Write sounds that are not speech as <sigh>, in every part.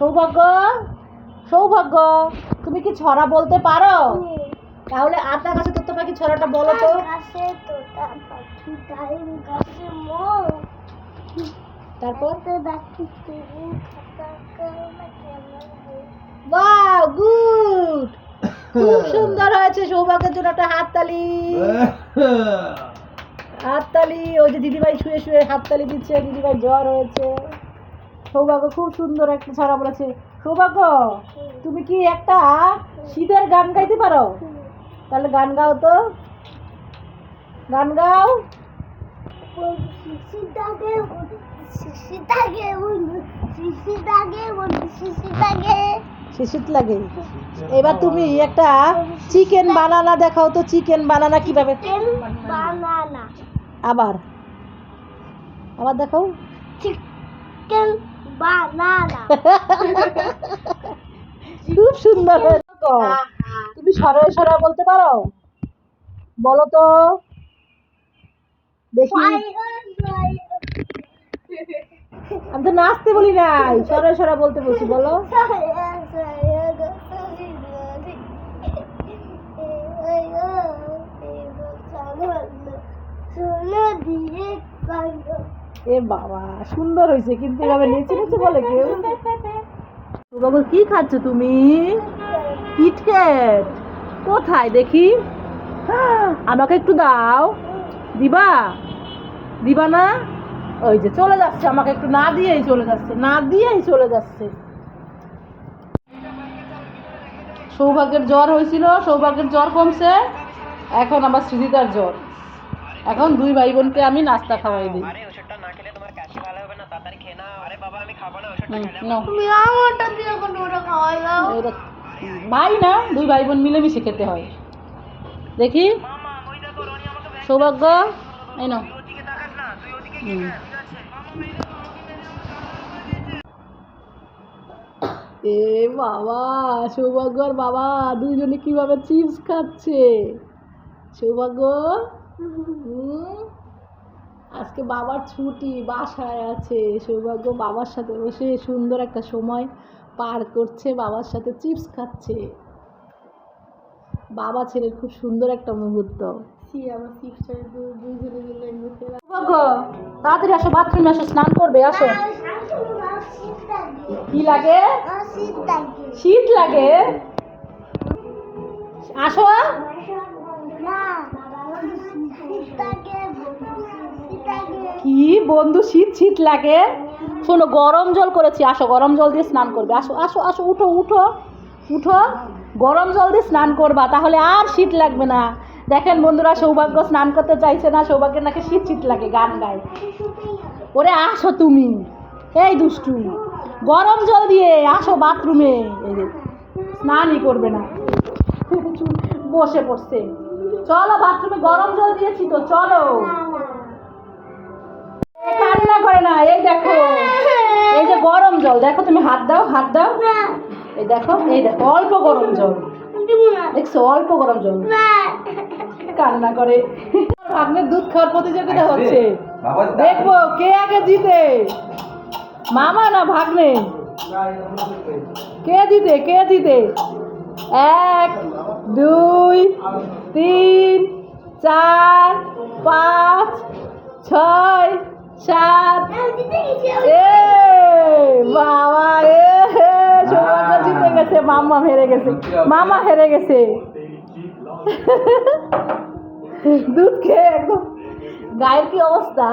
সৌভাগ্য? সৌভাগ্য। তুমি কি ছড়া বলতে পারো? তাহলে আটা গাছে তোতা পাখি ছড়াটা বলো তো। তারপর? বাহ গুড খুব <laughs> সুন্দর হয়েছে সৌভাগ্যের জন্য একটা হাততালি। <laughs> হাততালি ওই যে দিদিভাই শুয়ে শুয়ে হাততালি দিচ্ছে দিদিভাই জ্বর হয়েছে। সৌভাগ্য, খুব সুন্দর একটা ছড়া বলেছে। সৌভাগ্য, তুমি কি একটা শীতের গান গাইতে পারো? তাহলে গান গাও তো। গান গাও। শিশির লাগে। এবার তুমি একটা চিকেন বানানা দেখাও তো, চিকেন বানানা কীভাবে? আবার। আবার দেখাও। চিকেন বানানা খুব সুন্দর হয়েছে। তো। তুমি সরে সরা বলতে পারো? বলো তো। দেখি। আমি তো নাচতে বলি নাই। সরে সরা বলতে বলছি বলো। এ বাবা, সুন্দর হয়েছে কিন্তু এভাবে নেচে নেচে বলে কেউ? বাবু, কি খাচ্ছ তুমি? কিটক্যাট কোথায় দেখি? আমাকে একটু দাও। দিবা? দিবা না? ওই যে চলে যাচ্ছে, আমাকে একটু না দিয়েই চলে যাচ্ছে, না দিয়েই চলে যাচ্ছে। সৌভাগ্যের জ্বর হয়েছিল, সৌভাগ্যের জ্বর কমছে। এখন আবার সৃজিতার জ্বর। এখন দুই ভাই বোনকে আমি নাস্তা খাওয়াই দিই। ভাই না দুই ভাই বোন খেতে হয়। দেখি। সৌভাগ্য এই এ বাবা সৌভাগ্য আর বাবা দুইজনে কীভাবে চিপস খাচ্ছে? সৌভাগ্য? হুম, আজকে বাবার ছুটি বাসায় আছে সৌভাগ্য বাবার সাথে বসে সুন্দর একটা সময় পার করছে বাবার সাথে চিপস খাচ্ছে। বাবা ছেলের খুব সুন্দর একটা মুহূর্ত। তাড়াতাড়ি আসো বাথরুমে আসো স্নান করবে আসো। কি লাগে? শীত লাগে। আসো। কি বন্ধু, শীত শীত লাগে। শোনো, গরম জল করেছি, আসো, গরম জল দিয়ে স্নান করবে। আসো আসো আসো, উঠো উঠো উঠো। গরম জল দিয়ে স্নান করবা, তাহলে আর শীত লাগবে না। দেখেন বন্ধুরা, সৌভাগ্য স্নান করতে চাইছে না, সৌভাগ্যের নাকি শীত শীত লাগে গান গায়। ওরে, আসো তুমি। এই দুষ্টু। গরম জল দিয়ে আসো বাথরুমে। স্নানই করবে না। বসে পড়ছে। চলো, বাথরুমে গরম জল দিয়েছি তো, চলো। এ করে না এই দেখো। এই যে গরম জল দেখো তুমি হাত দাও হাত দাও। এই দেখো এই দেখো অল্প গরম জল। দেখছ অল্প গরম জল। কান্না করে। ভাগ্নের দুধ খাওয়ার প্রতিযোগিতা হচ্ছে। দেখব কে আগে জিতে? মামা না ভাগ্নে? কে জিতে কে জিতে? এক দুই তিন চার পাঁচ ছয় সাত। বাবা হে, সৌভাগ্য জিতে গেছে মামা হেরে গেছে মামা হেরে গেছে। দুধ খেয়ে একদম গায়ের কি অবস্থা?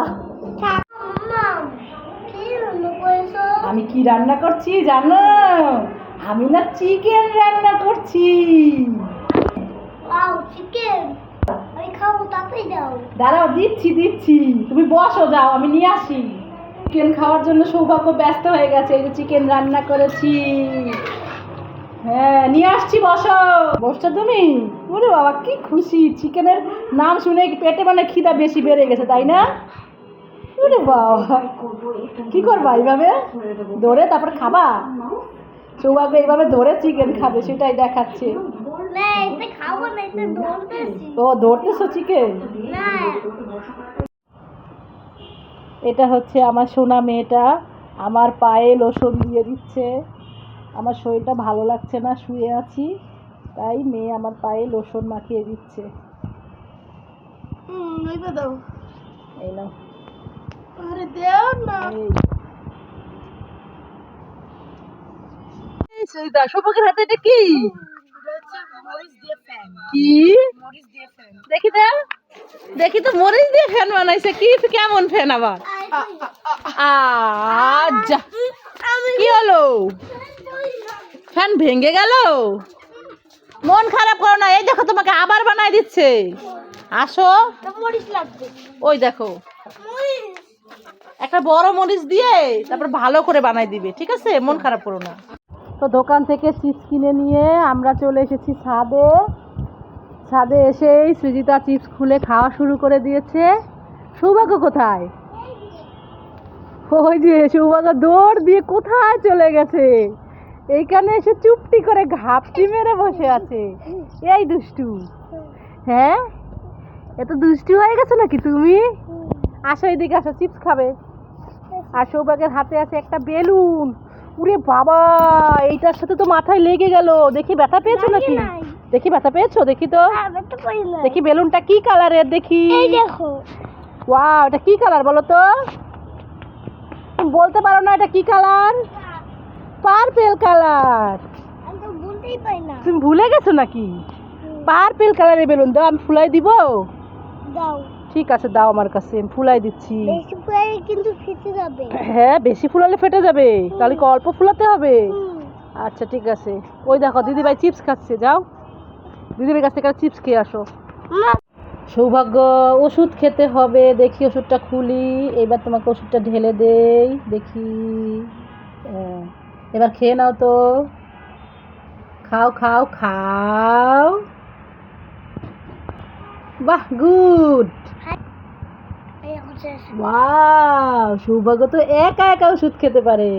আমি কি রান্না করছি জানো? আমি না চিকেন রান্না করছি। চিকেন তাতেই দাও। দাঁড়াও, দিচ্ছি দিচ্ছি। তুমি বসো, যাও, আমি নিয়ে আসি। চিকেন খাওয়ার জন্য সৌভাগ্য ব্যস্ত হয়ে গেছে, এই চিকেন রান্না করেছি। হ্যাঁ নিয়ে আসছি, বসো। বসছো তুমি? ওরে বাবা, কি খুশি। চিকেনের নাম শুনে পেটে মানে খিদা বেশি বেড়ে গেছে, তাই না? ওরে বাবা, কি করবা এইভাবে? ধরে তারপর খাবা? সৌভাগ্য এইভাবে ধরে চিকেন খাবে, সেটাই দেখাচ্ছে। ও ধরতেছো চিকেন? এটা হচ্ছে আমার সোনা মেয়েটা আমার পায়ে লোশন দিয়ে দিচ্ছে। আমার শরীরটা ভালো লাগছে না শুয়ে আছি। তাই মেয়ে আমার পায়ে লোশন মাখিয়ে দিচ্ছে। হুম এইবার দাও। এই নাও। আরে দেও না। এই। এই সবকের হাতে এটা কি? কি? ফ্যান দেখি তো। দেখি তো মরিচ দিয়ে ফ্যান বানাইছে। কি কেমন ফ্যান আবার? আচ্ছা। কি হলো? ফ্যান ভেঙে গেল? মন খারাপ করো না। এই দেখো তোমাকে আবার বানাই দিচ্ছে। আসো। ওই দেখো। একটা বড় মরিচ দিয়ে তারপর ভালো করে বানাই দিবে। ঠিক আছে? মন খারাপ করো না। তো দোকান থেকে চিপস কিনে নিয়ে আমরা চলে এসেছি ছাদে। ছাদে এসেই সুজিতা চিপস খুলে খাওয়া শুরু করে দিয়েছে। সৌভাগ্য কোথায়? ওই যে সৌভাগ্য দৌড় দিয়ে কোথায় চলে গেছে? এইখানে এসে চুপটি করে ঘাপটি মেরে বসে আছে। এই দুষ্টু। হ্যাঁ? এত দুষ্টু হয়ে গেছে নাকি তুমি? আসো এদিকে, আসো, চিপস খাবে। আর সৌভাগ্যের হাতে আছে একটা বেলুন। উরে বাবা এইটার সাথে তো মাথায় লেগে গেল। দেখি ব্যথা পেয়েছ নাকি। দেখি ব্যথা পেয়েছ? দেখি তো। দেখি বেলুনটা কি কালারের দেখি। ওয়াও এটা কি কালার বলো তো? তুমি বলতে পারো না এটা কি কালার? Purple colour. তুমি ভুলে গেছো নাকি? পার্পেল কালারের বেলুন দাও আমি ফুলাই দিব। দাও। ঠিক আছে দাও আমার কাছে আমি ফুলাই দিচ্ছি। বেশি পরে কিন্তু খেতে যাবে। হ্যাঁ বেশি ফুলালে ফেটে যাবে তাহলে কি অল্প ফুলাতে হবে? আচ্ছা ঠিক আছে। ওই দেখো দিদিভাই চিপস খাচ্ছে যাও। দিদিভাই কাছ থেকে চিপস খেয়ে আসো। সৌভাগ্য ওষুধ খেতে হবে দেখি ওষুধটা খুলি এবার তোমাকে ওষুধটা ঢেলে দেই দেখি। হ্যাঁ, এবার খেয়ে নাও তো। খাও খাও খাও। বাহ গুড। ওয়াও সৌভাগ্য তো একা একা ওষুধ খেতে পারে।